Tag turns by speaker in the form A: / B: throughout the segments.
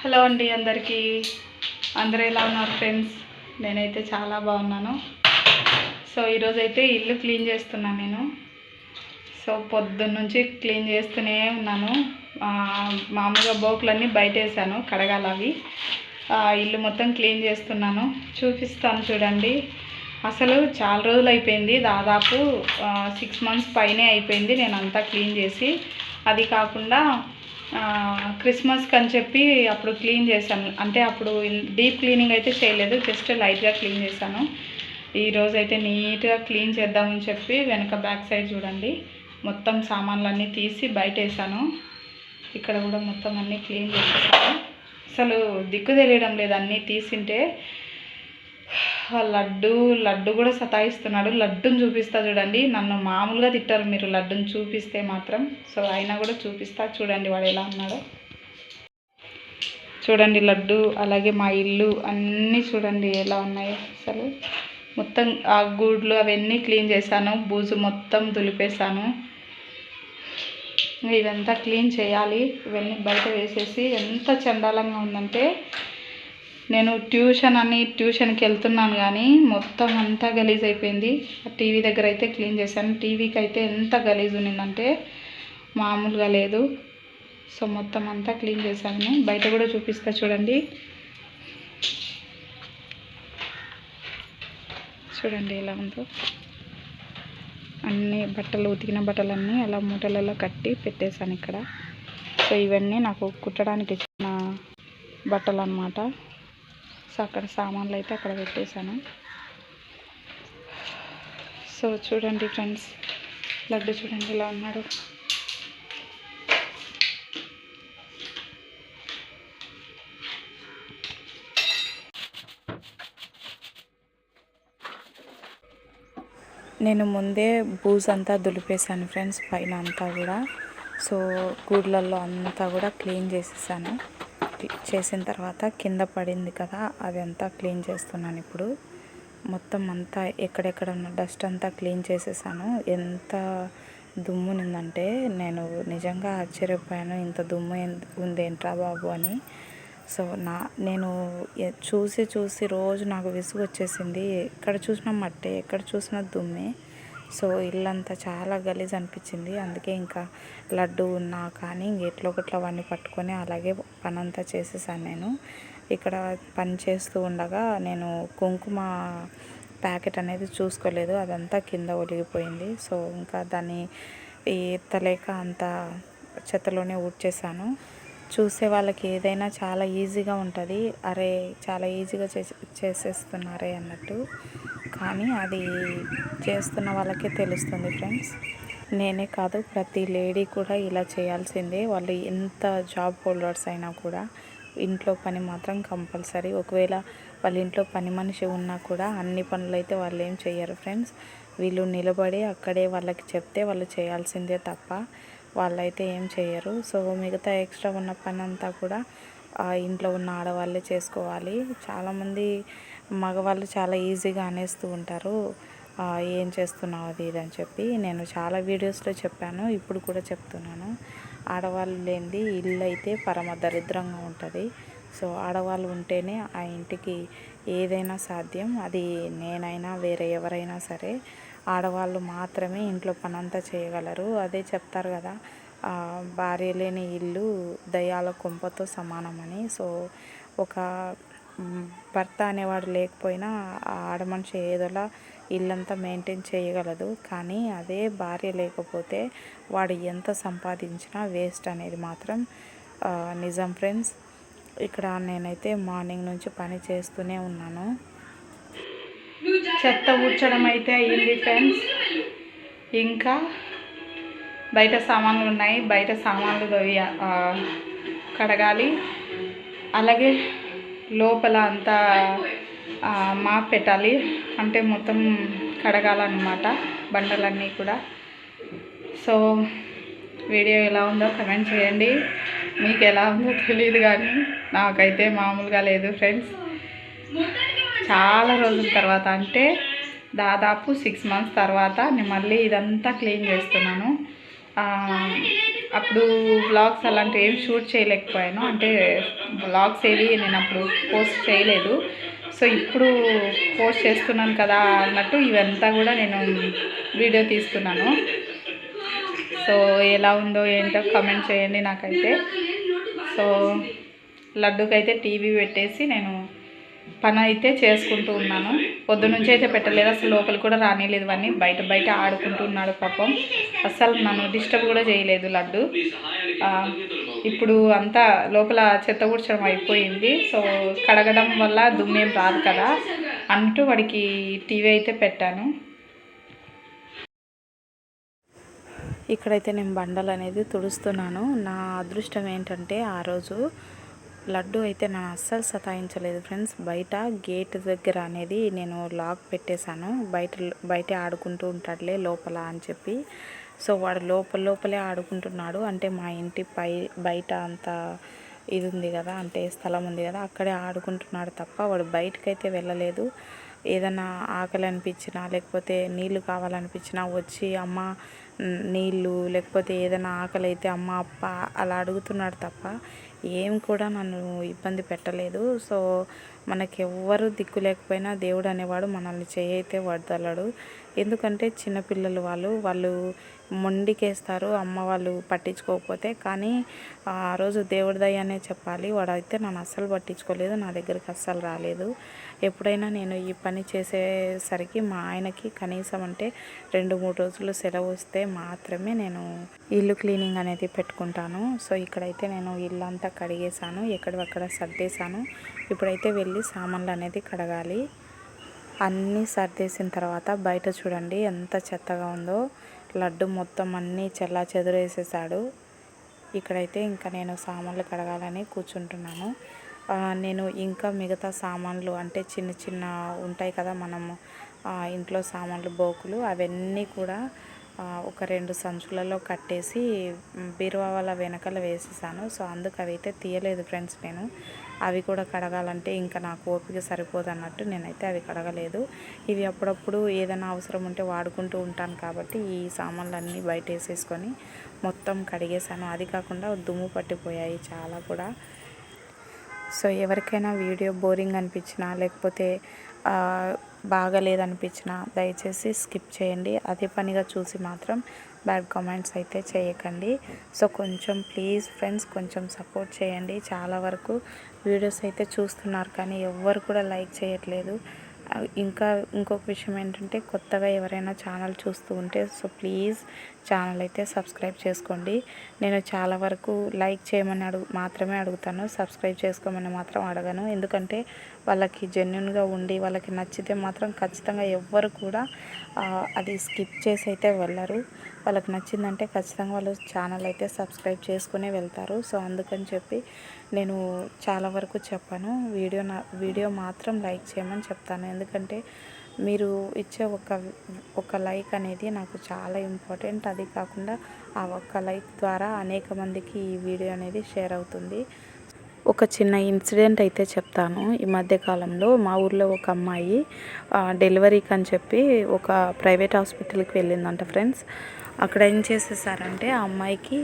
A: Hello అండి అందరికీ. అందరూ ఎలా ఉన్నారు ఫ్రెండ్స్? నేనైతే చాలా బాగున్నాను. సో ఈరోజు అయితే ఇల్లు క్లీన్ చేస్తున్నాను నేను. సో పొద్దున్న నుంచి క్లీన్ చేస్తూనే ఉన్నాను. మామూలుగా బోకులన్నీ బయట వేసాను కడగాల అవి. ఇల్లు మొత్తం క్లీన్ చేస్తున్నాను. చూపిస్తాను చూడండి. అసలు చాలా రోజులు అయిపోయింది దాదాపు సిక్స్ మంత్స్ పైనే అయిపోయింది నేను అంతా క్లీన్ చేసి. అది కాకుండా క్రిస్మస్కి అని చెప్పి అప్పుడు క్లీన్ చేశాను. అంటే అప్పుడు డీప్ క్లీనింగ్ అయితే చేయలేదు జస్ట్ లైట్గా క్లీన్ చేశాను. ఈరోజు అయితే నీట్గా క్లీన్ చేద్దామని చెప్పి వెనక బ్యాక్ సైడ్ చూడండి. మొత్తం సామాన్లన్నీ తీసి బయట వేసాను ఇక్కడ కూడా మొత్తం అన్నీ క్లీన్ చేసేసాను. అసలు దిక్కు తెలియడం లేదు అన్నీ తీసింటే లడ్డు లడ్డు కూడా సతాయిస్తున్నాడు. లడ్డుని చూపిస్తా చూడండి. నన్ను మామూలుగా తిట్టారు మీరు. లడ్డుని చూపిస్తే మాత్రం. సో అయినా కూడా చూపిస్తా. చూడండి వాడు ఎలా ఉన్నాడో. చూడండి లడ్డు అలాగే మా ఇల్లు అన్నీ చూడండి ఎలా ఉన్నాయో అసలు. మొత్తం ఆ గూడ్లు అవన్నీ క్లీన్ చేశాను. బూజు మొత్తం దులిపేశాను. ఇదంతా క్లీన్ చేయాలి. ఇవన్నీ బయట వేసేసి ఎంత చండాలంగా ఉందంటే నేను ట్యూషన్ అని ట్యూషన్కి వెళ్తున్నాను కానీ మొత్తం అంతా గలీజ్ అయిపోయింది. టీవీ దగ్గర అయితే క్లీన్ చేశాను. టీవీకి అయితే ఎంత గలీజ్ ఉన్నిందంటే మామూలుగా లేదు. సో మొత్తం అంతా క్లీన్ చేశాను. బయట కూడా చూపిస్తా చూడండి. చూడండి ఎలా ఉందో. అన్ని బట్టలు ఉతికిన బట్టలన్నీ అలా మూటలలో కట్టి పెట్టేశాను ఇక్కడ. సో ఇవన్నీ నాకు కుట్టడానికి ఇచ్చిన బట్టలు అన్నమాట సో అక్కడ సామాన్లు అయితే అక్కడ పెట్టేశాను. సో చూడండి ఫ్రెండ్స్ లడ్డు చూడండి ఇలా ఉన్నాడు. నేను ముందే బూజ్ అంతా దులిపేశాను ఫ్రెండ్స్ పైన అంతా కూడా. సో గూడ్లల్లో అంతా కూడా క్లీన్ చేసేసాను. చేసిన తర్వాత కింద పడింది కదా అది అంతా క్లీన్ చేస్తున్నాను ఇప్పుడు. మొత్తం అంతా ఎక్కడెక్కడ ఉన్న డస్ట్ అంతా క్లీన్ చేసేసాను. ఎంత దుమ్ము ఉందంటే నేను నిజంగా ఆశ్చర్యపోయాను ఇంత దుమ్ము ఎందు- ఉంది ఏంట్రా బాబు అని. సో నా నేను చూసి చూసి రోజు నాకు విసుగు వచ్చేసింది ఎక్కడ చూసినా మట్టే ఎక్కడ చూసినా దుమ్మే. సో ఇల్లంతా చాలా గలీజ్ అనిపించింది. అందుకే ఇంకా లడ్డు ఉన్నా కానీ ఇంకెట్లో ఎట్లో అవన్నీ పట్టుకొని అలాగే పని అంతా చేసేసాను నేను. ఇక్కడ పని చేస్తూ ఉండగా నేను కుంకుమ ప్యాకెట్ అనేది చూసుకోలేదు. అదంతా కింద ఒలిగిపోయింది. సో ఇంకా దాన్ని ఎత్తలేక అంత చెత్తలోనే ఊడ్చేసాను. చూసే వాళ్ళకి ఏదైనా చాలా ఈజీగా ఉంటుంది. అరే చాలా ఈజీగా చేసే చేసేస్తున్నారే అన్నట్టు. కానీ అది చేస్తున్న వాళ్ళకే తెలుస్తుంది ఫ్రెండ్స్. నేనే కాదు ప్రతి లేడీ కూడా ఇలా చేయాల్సిందే. వాళ్ళు ఎంత జాబ్ హోల్డర్స్ అయినా కూడా ఇంట్లో పని మాత్రం కంపల్సరీ. ఒకవేళ వాళ్ళ ఇంట్లో పని మనిషి ఉన్నా కూడా అన్ని పనులు అయితే వాళ్ళు ఏం చేయరు ఫ్రెండ్స్. వీళ్ళు నిలబడి అక్కడే వాళ్ళకి చెప్తే వాళ్ళు చేయాల్సిందే తప్ప వాళ్ళైతే ఏం చేయరు సో మిగతా ఎక్స్ట్రా ఉన్న పని అంతా కూడా ఇంట్లో ఉన్న ఆడవాళ్ళే చేసుకోవాలి. చాలామంది మగవాళ్ళు చాలా ఈజీగా అనేస్తూ ఉంటారు. ఏం చేస్తున్నావు అది ఇది అని చెప్పి నేను చాలా వీడియోస్లో చెప్పాను. ఇప్పుడు కూడా చెప్తున్నాను. ఆడవాళ్ళు లేనిది ఇల్లు అయితే పరమ దరిద్రంగా ఉంటుంది. సో ఆడవాళ్ళు ఉంటేనే ఆ ఇంటికి ఏదైనా సాధ్యం. అది నేనైనా వేరే ఎవరైనా సరే ఆడవాళ్ళు మాత్రమే ఇంట్లో పనంతా చేయగలరు. అదే చెప్తారు కదా భార్య లేని ఇల్లు దయ్యాల కొంపతో సమానమని. సో ఒక భర్త అనేవాడు లేకపోయినా ఆ ఆడమనిషి ఏదోలా ఇల్లంతా మెయింటైన్ చేయగలదు. కానీ అదే భార్య లేకపోతే వాడు ఎంత సంపాదించినా వేస్ట్ అనేది మాత్రం నిజం ఫ్రెండ్స్. ఇక్కడ నేనైతే మార్నింగ్ నుంచి పని చేస్తూనే ఉన్నాను. చెత్త ఊడ్చడం అయితే అయ్యింది ఫ్రెండ్స్. ఇంకా బయట సామాన్లు ఉన్నాయి. బయట సామాన్లు కడగాలి. అలాగే లోపల అంతా మాప్ పెట్టాలి అంటే మొత్తం కడగాలన్నమాట బండలన్నీ కూడా. సో వీడియో ఎలా ఉందో కమెంట్ చేయండి. మీకు ఎలా ఉందో తెలియదు కానీ నాకైతే మామూలుగా లేదు ఫ్రెండ్స్. చాలా రోజుల తర్వాత అంటే దాదాపు సిక్స్ మంత్స్ తర్వాత నేను మళ్ళీ ఇదంతా క్లీన్ చేస్తున్నాను. అప్పుడు బ్లాగ్స్ అలాంటివి ఏం షూట్ చేయలేకపోయాను. అంటే బ్లాగ్స్ ఏవి నేను అప్పుడు పోస్ట్ చేయలేదు. సో ఇప్పుడు పోస్ట్ చేస్తున్నాను కదా అన్నట్టు ఇవంతా కూడా నేను వీడియో తీస్తున్నాను. సో ఎలా ఉందో ఏంటో కమెంట్ చేయండి నాకైతే. సో లడ్డుకైతే టీవీ పెట్టేసి నేను పని అయితే చేసుకుంటూ ఉన్నాను. పొద్దు నుంచి అయితే పెట్టలేదు. అసలు లోపల కూడా రానిలేదు ఇవన్నీ. బయట బయట ఆడుకుంటూ ఉన్నాడు పాపం. అస్సలు నన్ను డిస్టర్బ్ కూడా చేయలేదు లడ్డు. ఇప్పుడు అంతా లోపల చెత్త కూర్చడం అయిపోయింది. సో కడగడం వల్ల దుమ్మేం రాదు కదా అంటూ వాడికి టీవీ అయితే పెట్టాను. ఇక్కడైతే నేను బండలు అనేది తుడుస్తున్నాను. నా అదృష్టం ఏంటంటే ఆ రోజు లడ్డు అయితే నన్ను అస్సలు సతాయించలేదు ఫ్రెండ్స్. బయట గేట్ దగ్గర అనేది నేను లాక్ పెట్టేశాను. బయట బయట ఆడుకుంటూ ఉంటాడులే లోపల అని చెప్పి. సో వాడు లోపల లోపలే ఆడుకుంటున్నాడు. అంటే మా ఇంటి పై బయట అంత ఇది ఉంది కదా అంటే స్థలం ఉంది కదా అక్కడే ఆడుకుంటున్నాడు తప్ప వాడు బయటకైతే వెళ్ళలేదు. ఏదైనా ఆకలి అనిపించినా లేకపోతే నీళ్ళు కావాలనిపించినా వచ్చి అమ్మ నీళ్ళు లేకపోతే ఏదైనా ఆకలి అయితే అమ్మ అప్ప అలా అడుగుతున్నాడు తప్ప ఏం కూడా నన్ను ఇబ్బంది పెట్టలేదు. సో మనకి ఎవ్వరు దిక్కు లేకపోయినా దేవుడు అనేవాడు మనల్ని చేయైతే వదలడు ఎందుకంటే చిన్నపిల్లలు వాళ్ళు వాళ్ళు మొండికేస్తారు. అమ్మ వాళ్ళు పట్టించుకోకపోతే. కానీ ఆ రోజు దేవుడి దయ్యనే చెప్పాలి. వాడైతే నన్ను అస్సలు పట్టించుకోలేదు. నా దగ్గరికి అస్సలు రాలేదు. ఎప్పుడైనా నేను ఈ పని చేసేసరికి మా ఆయనకి కనీసం అంటే రెండు మూడు రోజులు సెలవు వస్తే మాత్రమే నేను ఇల్లు క్లీనింగ్ అనేది పెట్టుకుంటాను. సో ఇక్కడైతే నేను ఇల్లు అంతా కడిగేశాను. ఎక్కడక్కడ సర్దేశాను. ఇప్పుడైతే వెళ్ళి సామాన్లు అనేది కడగాలి. అన్నీ సర్దేసిన తర్వాత బయట చూడండి ఎంత చెత్తగా ఉందో. లడ్డు మొత్తం అన్నీ చెల్లా చెదురేసేసాడు ఇక్కడైతే ఇంకా నేను సామాన్లు కడగాలని కూర్చుంటున్నాను. నేను ఇంకా మిగతా సామాన్లు అంటే చిన్న చిన్న ఉంటాయి కదా మనము ఇంట్లో సామాన్లు బోకులు అవన్నీ కూడా ఒక రెండు సంచులలో కట్టేసి బీరువా వాళ్ళ వెనకాల వేసేసాను. సో అందుకు అవైతే తీయలేదు ఫ్రెండ్స్ నేను. అవి కూడా కడగాలంటే ఇంకా నాకు ఓపిక సరిపోదు అన్నట్టు నేనైతే అవి కడగలేదు. ఇవి అప్పుడప్పుడు ఏదైనా అవసరం ఉంటే వాడుకుంటూ ఉంటాను కాబట్టి ఈ సామాన్లు అన్నీ బయట వేసేసుకొని మొత్తం కడిగేసాను అది కాకుండా దుమ్ము పట్టిపోయాయి చాలా కూడా. సో ఎవరికైనా వీడియో బోరింగ్ అనిపించినా లేకపోతే బాగలేదనిపించిన దయచేసి స్కిప్ చేయండి. అదే పనిగా చూసి మాత్రం బ్యాడ్ కామెంట్స్ అయితే చేయకండి. సో కొంచెం ప్లీజ్ ఫ్రెండ్స్ కొంచెం సపోర్ట్ చేయండి. చాలా వరకు వీడియోస్ అయితే చూస్తున్నారు కానీ ఎవ్వరు కూడా లైక్ చేయట్లేదు. ఇంకా ఇంకొక విషయం ఏంటంటే కొత్తగా ఎవరైనా ఛానల్ చూస్తూ ఉంటే సో ప్లీజ్ ఛానల్ అయితే సబ్స్క్రైబ్ చేసుకోండి. నేను చాలా వరకు లైక్ చేయమని అడుగు మాత్రమే అడుగుతాను. సబ్స్క్రైబ్ చేసుకోమని మాత్రం అడగను. ఎందుకంటే వాళ్ళకి జెన్యున్గా ఉండి వాళ్ళకి నచ్చితే మాత్రం ఖచ్చితంగా ఎవ్వరు కూడా అది స్కిప్ చేసి అయితే వెళ్ళరు. వాళ్ళకి నచ్చిందంటే ఖచ్చితంగా వాళ్ళు ఛానల్ అయితే సబ్స్క్రైబ్ చేసుకునే వెళ్తారు. సో అందుకని చెప్పి నేను చాలా వరకు చెప్పాను. వీడియో నా వీడియో మాత్రం లైక్ చేయమని చెప్తాను. ఎందుకంటే మీరు ఇచ్చే ఒక ఒక లైక్ అనేది నాకు చాలా ఇంపార్టెంట్. అది కాకుండా ఆ ఒక్క లైక్ ద్వారా అనేక మందికి ఈ వీడియో అనేది షేర్ అవుతుంది. ఒక చిన్న ఇన్సిడెంట్ అయితే చెప్తాను. ఈ మధ్య కాలంలో మా ఊర్లో ఒక అమ్మాయి డెలివరీకి అని చెప్పి ఒక ప్రైవేట్ హాస్పిటల్కి వెళ్ళిందంట ఫ్రెండ్స్. అక్కడ ఏం చేసేసారంటే ఆ అమ్మాయికి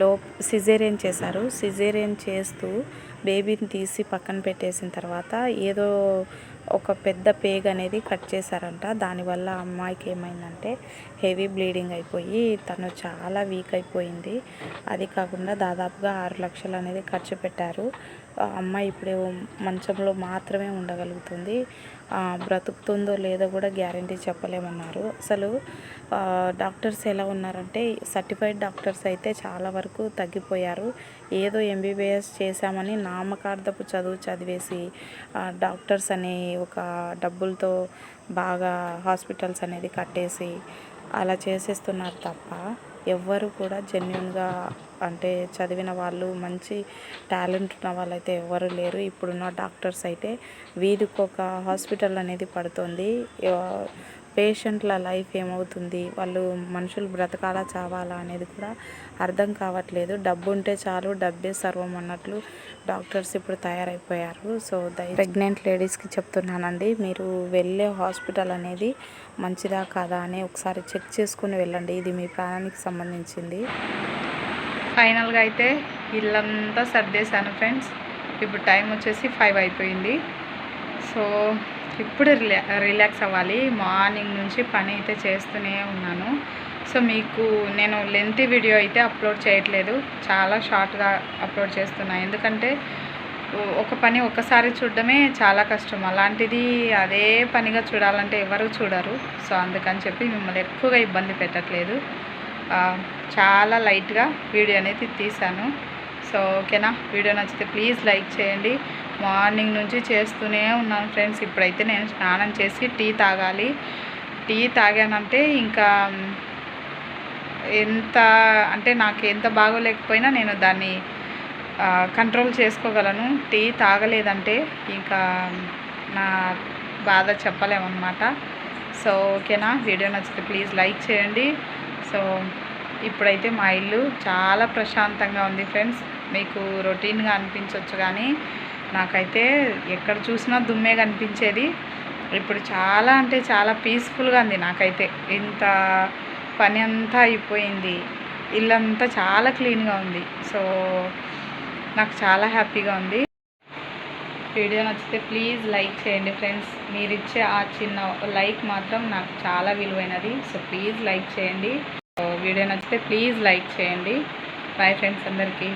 A: లో సిజేరియన్ చేశారు. సిజేరియన్ చేస్తూ బేబీని తీసి పక్కన పెట్టేసిన తర్వాత ఏదో ఒక పెద్ద పేగ్ అనేది కట్ చేశారంట. దానివల్ల అమ్మాయికి ఏమైందంటే హెవీ బ్లీడింగ్ అయిపోయి తను చాలా వీక్ అయిపోయింది. అది కాకుండా దాదాపుగా ఆరు లక్షలు అనేది ఖర్చు పెట్టారు. ఆ అమ్మాయి ఇప్పుడు మంచంలో మాత్రమే ఉండగలుగుతుంది. బ్రతుకుతుందో లేదో కూడా గ్యారంటీ చెప్పలేమన్నారు. అసలు డాక్టర్స్ ఎలా ఉన్నారంటే సర్టిఫైడ్ డాక్టర్స్ అయితే చాలా వరకు తగ్గిపోయారు. ఏదో ఎంబీబీఎస్ చేశామని నామకార్థపు చదువు చదివేసి డాక్టర్స్ అనే ఒక డబ్బులతో బాగా హాస్పిటల్స్ అనేది కట్టేసి అలా చేసేస్తున్నారు తప్ప ఎవ్వరు కూడా జెన్యున్గా అంటే చదివిన వాళ్ళు మంచి టాలెంట్ ఉన్న వాళ్ళైతే ఎవ్వరు లేరు. ఇప్పుడున్న డాక్టర్స్ అయితే వీధికి ఒక హాస్పిటల్ అనేది పడుతుంది. పేషెంట్ల లైఫ్ ఏమవుతుంది? వాళ్ళు మనుషులు బ్రతకాలా చావాలా అనేది కూడా అర్థం కావట్లేదు. డబ్బు ఉంటే చాలు డబ్బే సర్వం అన్నట్లు డాక్టర్స్ ఇప్పుడు తయారైపోయారు. సో ప్రెగ్నెంట్ లేడీస్కి చెప్తున్నానండి మీరు వెళ్ళే హాస్పిటల్ అనేది మంచిదా కాదా అని ఒకసారి చెక్ చేసుకుని వెళ్ళండి. ఇది మీ ప్రాణానికి సంబంధించింది. ఫైనల్గా అయితే ఇల్లంతా సర్దేశాను ఫ్రెండ్స్. ఇప్పుడు టైం వచ్చేసి ఫైవ్ అయిపోయింది. సో ఇప్పుడు రిలా రిలాక్స్ అవ్వాలి. మార్నింగ్ నుంచి పని అయితే చేస్తూనే ఉన్నాను. సో మీకు నేను లెంతీ వీడియో అయితే అప్లోడ్ చేయట్లేదు. చాలా షార్ట్గా అప్లోడ్ చేస్తున్నాను ఎందుకంటే ఒక పని ఒక్కసారి చూడడమే చాలా కష్టం. అలాంటిది అదే పనిగా చూడాలంటే ఎవరు చూడరు. సో అందుకని చెప్పి మిమ్మల్ని ఎక్కువగా ఇబ్బంది పెట్టట్లేదు. చాలా లైట్గా వీడియో అనేది తీశాను. సో ఓకేనా? వీడియో నచ్చితే ప్లీజ్ లైక్ చేయండి. మార్నింగ్ నుంచి చేస్తూనే ఉన్నాను ఫ్రెండ్స్. ఇప్పుడైతే నేను స్నానం చేసి టీ తాగాలి. టీ తాగానంటే ఇంకా ఎంత అంటే నాకు ఎంత బాగోలేకపోయినా నేను దాన్ని కంట్రోల్ చేసుకోగలను. టీ తాగలేదంటే ఇంకా నా బాధ చెప్పలేమన్నమాట. సో ఓకేనా? వీడియో నచ్చితే ప్లీజ్ లైక్ చేయండి. సో ఇప్పుడైతే మా ఇల్లు చాలా ప్రశాంతంగా ఉంది ఫ్రెండ్స్. మీకు రొటీన్గా అనిపించవచ్చు కానీ నాకైతే ఎక్కడ చూసినా దుమ్మే కనిపించేది. ఇప్పుడు చాలా అంటే చాలా పీస్ఫుల్గా ఉంది నాకైతే. ఇంత పని అంతా అయిపోయింది. ఇల్లంతా చాలా క్లీన్గా ఉంది. సో నాకు చాలా హ్యాపీగా ఉంది. వీడియో నచ్చితే ప్లీజ్ లైక్ చేయండి ఫ్రెండ్స్. మీరు ఇచ్చే ఆ చిన్న లైక్ మాత్రం నాకు చాలా విలువైనది. సో ప్లీజ్ లైక్ చేయండి. సో వీడియో నచ్చితే ప్లీజ్ లైక్ చేయండి. బాయ్ ఫ్రెండ్స్ అందరికీ.